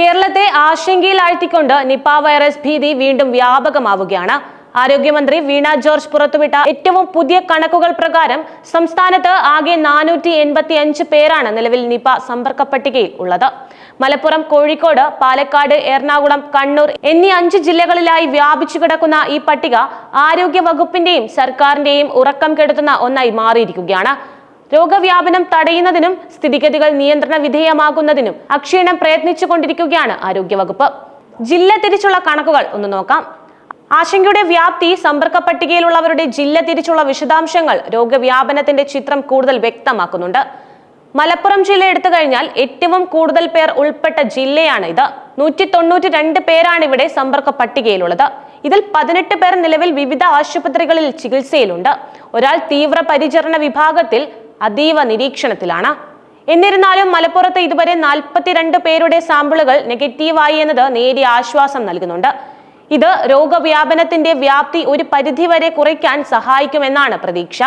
കേരളത്തെ ആശങ്കയിലാഴ്ത്തിക്കൊണ്ട് Nipah virus ഭീതി വീണ്ടും വ്യാപകമാവുകയാണ്. ആരോഗ്യമന്ത്രി വീണ ജോർജ് പുറത്തുവിട്ട ഏറ്റവും പുതിയ കണക്കുകൾ പ്രകാരം സംസ്ഥാനത്ത് ആകെ നാനൂറ്റി എൺപത്തി അഞ്ച് പേരാണ് നിലവിൽ നിപ സമ്പർക്ക പട്ടികയിൽ ഉള്ളത്. മലപ്പുറം കോഴിക്കോട് പാലക്കാട് എറണാകുളം കണ്ണൂർ എന്നീ അഞ്ച് ജില്ലകളിലായി വ്യാപിച്ചു കിടക്കുന്ന ഈ പട്ടിക ആരോഗ്യ വകുപ്പിന്റെയും സർക്കാരിന്റെയും ഉറക്കം കെടുത്തുന്ന ഒന്നായി മാറിയിരിക്കുകയാണ്. രോഗവ്യാപനം തടയുന്നതിനും സ്ഥിതിഗതികൾ നിയന്ത്രണ വിധേയമാകുന്നതിനും അക്ഷീണം പ്രയത്നിച്ചുകൊണ്ടിരിക്കുകയാണ് ആരോഗ്യവകുപ്പ്. ജില്ല തിരിച്ചുള്ള കണക്കുകൾ ഒന്ന് നോക്കാം. ആശങ്കയുടെ വ്യാപ്തി സമ്പർക്ക പട്ടികയിലുള്ളവരുടെ ജില്ല തിരിച്ചുള്ള വിശദാംശങ്ങൾ രോഗവ്യാപനത്തിന്റെ ചിത്രം കൂടുതൽ വ്യക്തമാക്കുന്നുണ്ട്. മലപ്പുറം ജില്ല എടുത്തു കഴിഞ്ഞാൽ ഏറ്റവും കൂടുതൽ പേർ ഉൾപ്പെട്ട ജില്ലയാണ് ഇത്. നൂറ്റി തൊണ്ണൂറ്റി രണ്ട് പേരാണ് ഇവിടെ സമ്പർക്ക പട്ടികയിലുള്ളത്. ഇതിൽ പതിനെട്ട് പേർ നിലവിൽ വിവിധ ആശുപത്രികളിൽ ചികിത്സയിലുണ്ട്. ഒരാൾ തീവ്ര പരിചരണ വിഭാഗത്തിൽ അതീവ നിരീക്ഷണത്തിലാണ്. എന്നിരുന്നാലും മലപ്പുറത്ത് ഇതുവരെ നാൽപ്പത്തിരണ്ട് പേരുടെ സാമ്പിളുകൾ നെഗറ്റീവായി എന്നത് നേരിയ ആശ്വാസം നൽകുന്നുണ്ട്. ഇത് രോഗവ്യാപനത്തിന്റെ വ്യാപ്തി ഒരു പരിധിവരെ കുറയ്ക്കാൻ സഹായിക്കുമെന്നാണ് പ്രതീക്ഷ.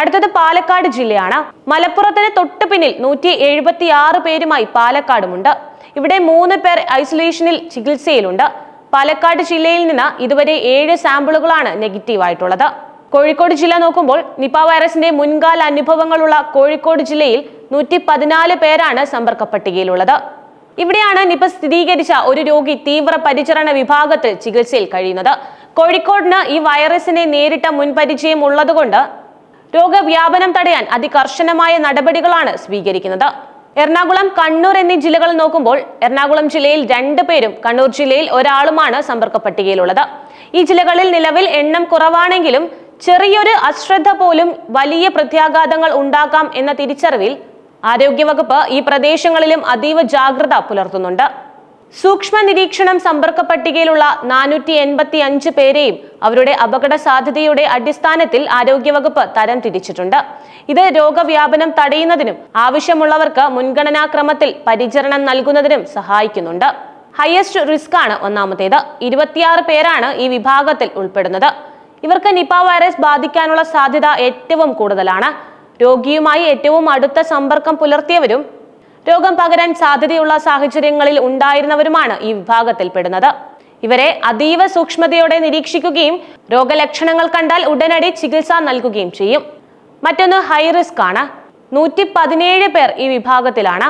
അടുത്തത് പാലക്കാട് ജില്ലയാണ്. മലപ്പുറത്തിന് തൊട്ടു പിന്നിൽ നൂറ്റി എഴുപത്തി ആറ് പേരുമായി പാലക്കാടുമുണ്ട്. ഇവിടെ മൂന്ന് പേർ ഐസൊലേഷനിൽ ചികിത്സയിലുണ്ട്. പാലക്കാട് ജില്ലയിൽ നിന്ന് ഇതുവരെ ഏഴ് സാമ്പിളുകളാണ് നെഗറ്റീവ് ആയിട്ടുള്ളത് കോഴിക്കോട് ജില്ല നോക്കുമ്പോൾ നിപ വൈറസിന്റെ മുൻകാല അനുഭവങ്ങളുള്ള കോഴിക്കോട് ജില്ലയിൽ നൂറ്റി പതിനാല് പേരാണ് സമ്പർക്ക പട്ടികയിലുള്ളത് ഇവിടെയാണ് നിപ സ്ഥിരീകരിച്ച ഒരു രോഗി തീവ്ര പരിചരണ വിഭാഗത്തിൽ ചികിത്സയിൽ കഴിയുന്നത്. കോഴിക്കോടിന് ഈ വൈറസിനെ നേരിട്ട മുൻപരിചയം ഉള്ളതുകൊണ്ട് രോഗവ്യാപനം തടയാൻ അതികർശനമായ നടപടികളാണ് സ്വീകരിക്കുന്നത്. എറണാകുളം കണ്ണൂർ എന്നീ ജില്ലകൾ നോക്കുമ്പോൾ എറണാകുളം ജില്ലയിൽ രണ്ടു പേരും കണ്ണൂർ ജില്ലയിൽ ഒരാളുമാണ് സമ്പർക്ക പട്ടികയിലുള്ളത് ഈ ജില്ലകളിൽ നിലവിൽ എണ്ണം കുറവാണെങ്കിലും ചെറിയൊരു അശ്രദ്ധ പോലും വലിയ പ്രത്യാഘാതങ്ങൾ ഉണ്ടാക്കാം എന്ന തിരിച്ചറിവിൽ ആരോഗ്യവകുപ്പ് ഈ പ്രദേശങ്ങളിലും അതീവ ജാഗ്രത പുലർത്തുന്നുണ്ട്. സൂക്ഷ്മ നിരീക്ഷണം സമ്പർക്ക പട്ടികയിലുള്ള നാനൂറ്റി എൺപത്തി അഞ്ച് പേരെയും അവരുടെ അപകട സാധ്യതയുടെ അടിസ്ഥാനത്തിൽ ആരോഗ്യവകുപ്പ് തരം തിരിച്ചിട്ടുണ്ട്. ഇത് രോഗവ്യാപനം തടയുന്നതിനും ആവശ്യമുള്ളവർക്ക് മുൻഗണനാക്രമത്തിൽ പരിചരണം നൽകുന്നതിനും സഹായിക്കുന്നുണ്ട്. ഹയസ്റ്റ് റിസ്ക് ആണ് ഒന്നാമത്തേത്. ഇരുപത്തിയാറ് പേരാണ് ഈ വിഭാഗത്തിൽ ഉൾപ്പെടുന്നത്. ഇവർക്ക് നിപ വൈറസ് ബാധിക്കാനുള്ള സാധ്യത ഏറ്റവും കൂടുതലാണ്. രോഗിയുമായി ഏറ്റവും അടുത്ത സമ്പർക്കം പുലർത്തിയവരും രോഗം പകരാൻ സാധ്യതയുള്ള സാഹചര്യങ്ങളിൽ ഉണ്ടായിരുന്നവരുമാണ് ഈ വിഭാഗത്തിൽപ്പെടുന്നത്. ഇവരെ അതീവ സൂക്ഷ്മതയോടെ നിരീക്ഷിക്കുകയും രോഗലക്ഷണങ്ങൾ കണ്ടാൽ ഉടനടി ചികിത്സ നൽകുകയും ചെയ്യും. മറ്റൊന്ന് ഹൈ റിസ്ക് ആണ്. നൂറ്റി പതിനേഴ് പേർ ഈ വിഭാഗത്തിലാണ്.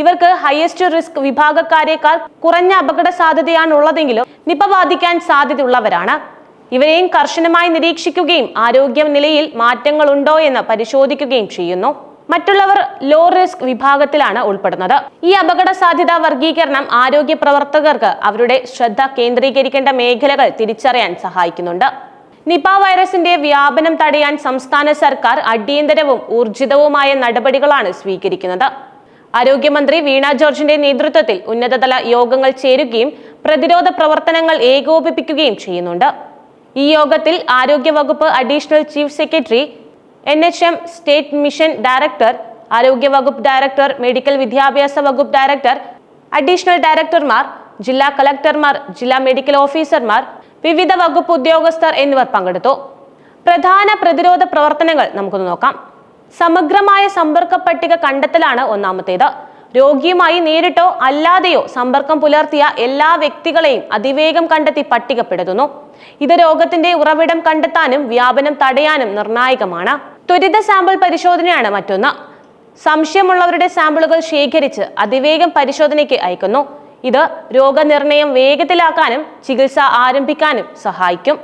ഇവർക്ക് ഹയസ്റ്റ് റിസ്ക് വിഭാഗക്കാരേക്കാൾ കുറഞ്ഞ അപകട സാധ്യതയാണ് ഉള്ളതെങ്കിലും നിപ ബാധിക്കാൻ സാധ്യതയുള്ളവരാണ്. ഇവരെയും കർശനമായി നിരീക്ഷിക്കുകയും ആരോഗ്യ നിലയിൽ മാറ്റങ്ങൾ ഉണ്ടോ എന്ന് പരിശോധിക്കുകയും ചെയ്യുന്നു. മറ്റുള്ളവർ ലോ റിസ്ക് വിഭാഗത്തിലാണ് ഉൾപ്പെടുന്നത്. ഈ അപകട സാധ്യത വർഗീകരണം ആരോഗ്യ പ്രവർത്തകർക്ക് അവരുടെ ശ്രദ്ധ കേന്ദ്രീകരിക്കേണ്ട മേഖലകൾ തിരിച്ചറിയാൻ സഹായിക്കുന്നുണ്ട്. നിപ വൈറസിന്റെ വ്യാപനം തടയാൻ സംസ്ഥാന സർക്കാർ അടിയന്തരവും ഊർജിതവുമായ നടപടികളാണ് സ്വീകരിക്കുന്നത്. ആരോഗ്യമന്ത്രി വീണ ജോർജിന്റെ നേതൃത്വത്തിൽ ഉന്നതതല യോഗങ്ങൾ ചേരുകയും പ്രതിരോധ പ്രവർത്തനങ്ങൾ ഏകോപിപ്പിക്കുകയും ചെയ്യുന്നുണ്ട്. ഈ യോഗത്തിൽ ആരോഗ്യവകുപ്പ് additional chief secretary N H M state mission director ആരോഗ്യവകുപ്പ് ഡയറക്ടർ മെഡിക്കൽ വിദ്യാഭ്യാസ വകുപ്പ് ഡയറക്ടർ അഡീഷണൽ ഡയറക്ടർമാർ ജില്ലാ കളക്ടർമാർ ജില്ലാ മെഡിക്കൽ ഓഫീസർമാർ വിവിധ വകുപ്പ് ഉദ്യോഗസ്ഥർ എന്നിവർ പങ്കെടുത്തു. പ്രധാന പ്രതിരോധ പ്രവർത്തനങ്ങൾ നമുക്കൊന്ന് നോക്കാം. സമഗ്രമായ സമ്പർക്ക പട്ടിക കണ്ടെത്തലാണ് ഒന്നാമത്തേത്. രോഗിയുമായി നേരിട്ടോ അല്ലാതെയോ സമ്പർക്കം പുലർത്തിയ എല്ലാ വ്യക്തികളെയും അതിവേഗം കണ്ടെത്തി പട്ടികപ്പെടുത്തുന്നു. ഇത് രോഗത്തിന്റെ ഉറവിടം കണ്ടെത്താനും വ്യാപനം തടയാനും നിർണായകമാണ്. ത്വരിത സാമ്പിൾ പരിശോധനയാണ് മറ്റൊന്ന്. സംശയമുള്ളവരുടെ സാമ്പിളുകൾ ശേഖരിച്ച് അതിവേഗം പരിശോധനയ്ക്ക് അയക്കുന്നു. ഇത് രോഗനിർണയം വേഗത്തിലാക്കാനും ചികിത്സ ആരംഭിക്കാനും സഹായിക്കും.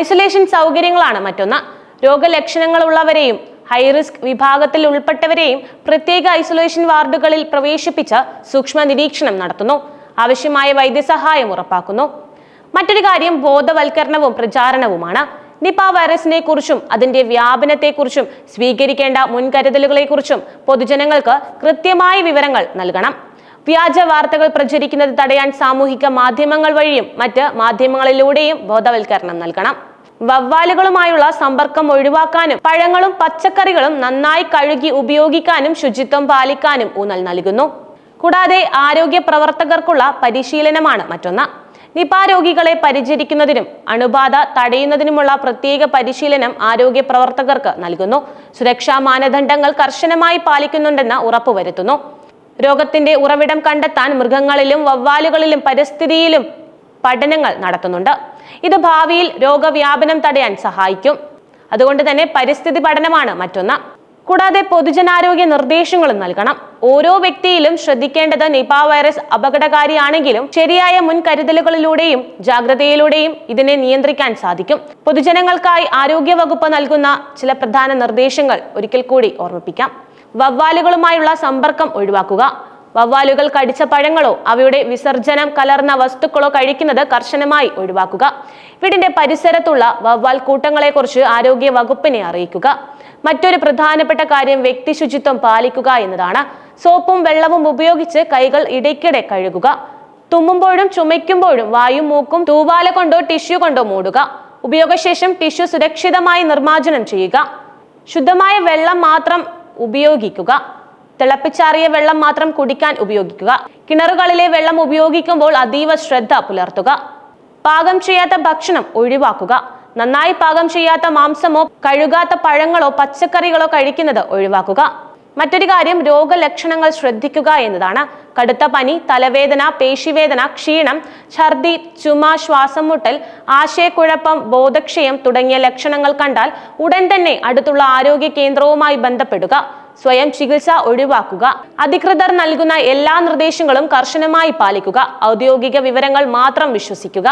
ഐസൊലേഷൻ സൗകര്യങ്ങളാണ് മറ്റൊന്ന്. രോഗലക്ഷണങ്ങളുള്ളവരെയും ഹൈറിസ്ക് വിഭാഗത്തിൽ ഉൾപ്പെട്ടവരെയും പ്രത്യേക ഐസൊലേഷൻ വാർഡുകളിൽ പ്രവേശിപ്പിച്ച് സൂക്ഷ്മ നിരീക്ഷണം നടത്തുന്നു. ആവശ്യമായ വൈദ്യസഹായം ഉറപ്പാക്കുന്നു. മറ്റൊരു കാര്യം ബോധവൽക്കരണവും പ്രചാരണവുമാണ്. നിപ വൈറസിനെ കുറിച്ചും അതിന്റെ വ്യാപനത്തെക്കുറിച്ചും സ്വീകരിക്കേണ്ട മുൻകരുതലുകളെക്കുറിച്ചും പൊതുജനങ്ങൾക്ക് കൃത്യമായ വിവരങ്ങൾ നൽകണം. വ്യാജ വാർത്തകൾ പ്രചരിക്കുന്നത് തടയാൻ സാമൂഹിക മാധ്യമങ്ങൾ വഴിയും മറ്റ് മാധ്യമങ്ങളിലൂടെയും ബോധവൽക്കരണം നൽകണം. വവ്വാലുകളുമായുള്ള സമ്പർക്കം ഒഴിവാക്കാനും പഴങ്ങളും പച്ചക്കറികളും നന്നായി കഴുകി ഉപയോഗിക്കാനും ശുചിത്വം പാലിക്കാനും ഊന്നൽ നൽകുന്നു. കൂടാതെ ആരോഗ്യ പ്രവർത്തകർക്കുള്ള പരിശീലനമാണ് മറ്റൊന്ന്. നിപ രോഗികളെ പരിചരിക്കുന്നതിനും അണുബാധ തടയുന്നതിനുമുള്ള പ്രത്യേക പരിശീലനം ആരോഗ്യ പ്രവർത്തകർക്ക് നൽകുന്നു. സുരക്ഷാ മാനദണ്ഡങ്ങൾ കർശനമായി പാലിക്കുന്നുണ്ടെന്ന് ഉറപ്പുവരുത്തുന്നു. രോഗത്തിന്റെ ഉറവിടം കണ്ടെത്താൻ മൃഗങ്ങളിലും വവ്വാലുകളിലും പരിസ്ഥിതിയിലും പഠനങ്ങൾ നടത്തുന്നുണ്ട്. ഇത് ഭാവിയിൽ രോഗവ്യാപനം തടയാൻ സഹായിക്കും. അതുകൊണ്ട് തന്നെ പരിസ്ഥിതി പഠനമാണ് മറ്റൊന്ന്. കൂടാതെ പൊതുജനാരോഗ്യ നിർദ്ദേശങ്ങളും നൽകണം. ഓരോ വ്യക്തിയിലും ശ്രദ്ധിക്കേണ്ടത് നിപ വൈറസ് അപകടകാരിയാണെങ്കിലും ശരിയായ മുൻകരുതലുകളിലൂടെയും ജാഗ്രതയിലൂടെയും ഇതിനെ നിയന്ത്രിക്കാൻ സാധിക്കും. പൊതുജനങ്ങൾക്കായി ആരോഗ്യ വകുപ്പ് നൽകുന്ന ചില പ്രധാന നിർദ്ദേശങ്ങൾ ഒരിക്കൽ കൂടി ഓർമ്മിപ്പിക്കാം. വവ്വാലുകളുമായുള്ള സമ്പർക്കം ഒഴിവാക്കുക. വവ്വാലുകൾ കടിച്ച പഴങ്ങളോ അവയുടെ വിസർജനം കലർന്ന വസ്തുക്കളോ കഴിക്കുന്നത് കർശനമായി ഒഴിവാക്കുക. വീടിന്റെ പരിസരത്തുള്ള വവ്വാൽ കൂട്ടങ്ങളെക്കുറിച്ച് ആരോഗ്യ വകുപ്പിനെ അറിയിക്കുക. മറ്റൊരു പ്രധാനപ്പെട്ട കാര്യം വ്യക്തി ശുചിത്വം പാലിക്കുക എന്നതാണ്. സോപ്പും വെള്ളവും ഉപയോഗിച്ച് കൈകൾ ഇടയ്ക്കിടെ കഴുകുക. തുമ്മുമ്പോഴും ചുമയ്ക്കുമ്പോഴും വായും മൂക്കും തൂവാല കൊണ്ടോ ടിഷ്യൂ കൊണ്ടോ മൂടുക. ഉപയോഗശേഷം ടിഷ്യൂ സുരക്ഷിതമായി നിർമ്മാർജനം ചെയ്യുക. ശുദ്ധമായ വെള്ളം മാത്രം ഉപയോഗിക്കുക. തിളപ്പിച്ചാറിയ വെള്ളം മാത്രം കുടിക്കാൻ ഉപയോഗിക്കുക. കിണറുകളിലെ വെള്ളം ഉപയോഗിക്കുമ്പോൾ അതീവ ശ്രദ്ധ പുലർത്തുക. പാകം ചെയ്യാത്ത ഭക്ഷണം ഒഴിവാക്കുക. നന്നായി പാകം ചെയ്യാത്ത മാംസമോ കഴുകാത്ത പഴങ്ങളോ പച്ചക്കറികളോ കഴിക്കുന്നത് ഒഴിവാക്കുക. മറ്റൊരു കാര്യം രോഗലക്ഷണങ്ങൾ ശ്രദ്ധിക്കുക എന്നതാണ്. കടുത്ത പനി തലവേദന പേശിവേദന ക്ഷീണം ഛർദി ചുമ ശ്വാസം മുട്ടൽ ആശയക്കുഴപ്പം ബോധക്ഷയം തുടങ്ങിയ ലക്ഷണങ്ങൾ കണ്ടാൽ ഉടൻ തന്നെ അടുത്തുള്ള ആരോഗ്യ കേന്ദ്രവുമായി ബന്ധപ്പെടുക. സ്വയം ചികിത്സ ഒഴിവാക്കുക അധികൃതർ നൽകുന്ന എല്ലാ നിർദ്ദേശങ്ങളും കർശനമായി പാലിക്കുക ഔദ്യോഗിക വിവരങ്ങൾ മാത്രം വിശ്വസിക്കുക.